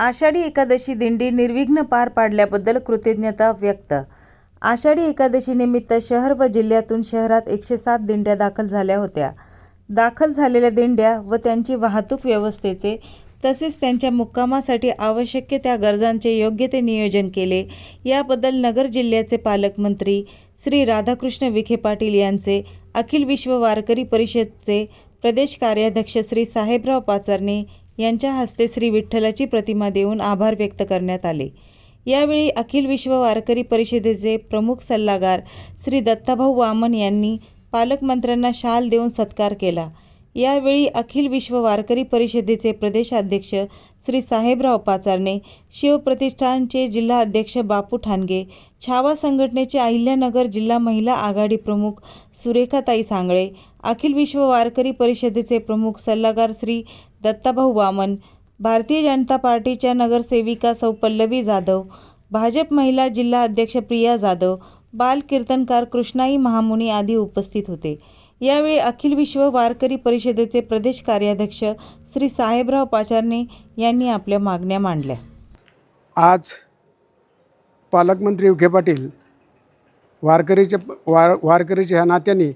आषाढी एकादशी दिंडी निर्विघ्न पार पाडल्याबद्दल कृतज्ञता व्यक्त. आषाढी एकादशीनिमित्त शहर व जिल्ह्यातून शहरात एकशे सात दिंड्या दाखल झाल्या होत्या. दाखल झालेल्या दिंड्या व त्यांची वाहतूक व्यवस्थेचे तसेच त्यांच्या मुक्कामासाठी आवश्यक त्या गरजांचे योग्य ते नियोजन केले. याबद्दल नगर जिल्ह्याचे पालकमंत्री श्री राधाकृष्ण विखे पाटील यांचे अखिल विश्व वारकरी परिषदचे प्रदेश कार्याध्यक्ष श्री साहेबराव पाचारणे यांच्या हस्ते श्री विठ्ठलाची प्रतिमा देऊन आभार व्यक्त करण्यात आले. यावेळी अखिल विश्व वारकरी परिषदेचे प्रमुख सल्लागार श्री दत्ताभाऊ वामन यांनी पालकमंत्र्यांना शाल देऊन सत्कार केला. यावेळी अखिल विश्व वारकरी परिषदेचे प्रदेशाध्यक्ष श्री साहेबराव पाचारणे शिवप्रतिष्ठानचे जिल्हा अध्यक्ष बापू ठाणगे छावा संघटनेचे अहिल्यानगर जिल्हा महिला आघाडी प्रमुख सुरेखाताई सांगळे अखिल विश्व वारकरी परिषदेचे प्रमुख सल्लागार श्री दत्ताभाऊ वामन भारतीय जनता पार्टीच्या नगरसेविका सौ पल्लवी जाधव भाजप महिला जिल्हा अध्यक्ष प्रिया जाधव बाल कीर्तनकार कृष्णाई महामुनी आदी उपस्थित होते. यावेळी अखिल विश्व वारकरी परिषदेचे प्रदेश कार्याध्यक्ष श्री साहेबराव पाचारणे यांनी आपल्या मागण्या मांडल्या. आज पालकमंत्री विखे पाटील वारकरीच्या वार वारकरीच्या ह्या नात्याने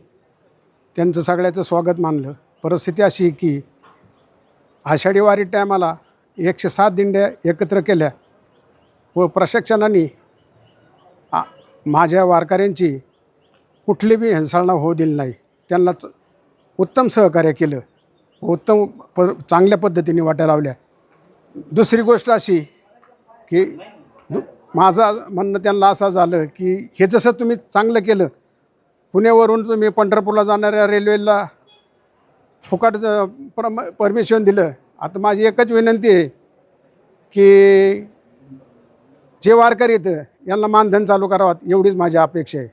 त्यांचं सगळ्याचं स्वागत मानलं. परिस्थिती अशी की आषाढी वारी टायमाला एकशे सात दिंड्या एकत्र केल्या व प्रशिक्षणाने आ माझ्या वारकऱ्यांची कुठली बी हिंसाळणा होऊ दिली नाही. त्यांना च- उत्तम सहकार्य केलं. उत्तम प चांगल्या पद्धतीने वाट्या लावल्या. दुसरी गोष्ट अशी की माझं म्हणणं त्यांना असं झालं की हे जसं तुम्ही चांगलं केलं पुण्यावरून तुम्ही पंढरपूरला जाणाऱ्या रेल्वेला फुकट परम परमिशन दिलं. आता माझी एकच विनंती आहे की जे वारकरी येतं यांना मानधन चालू करावं एवढीच माझी अपेक्षा आहे.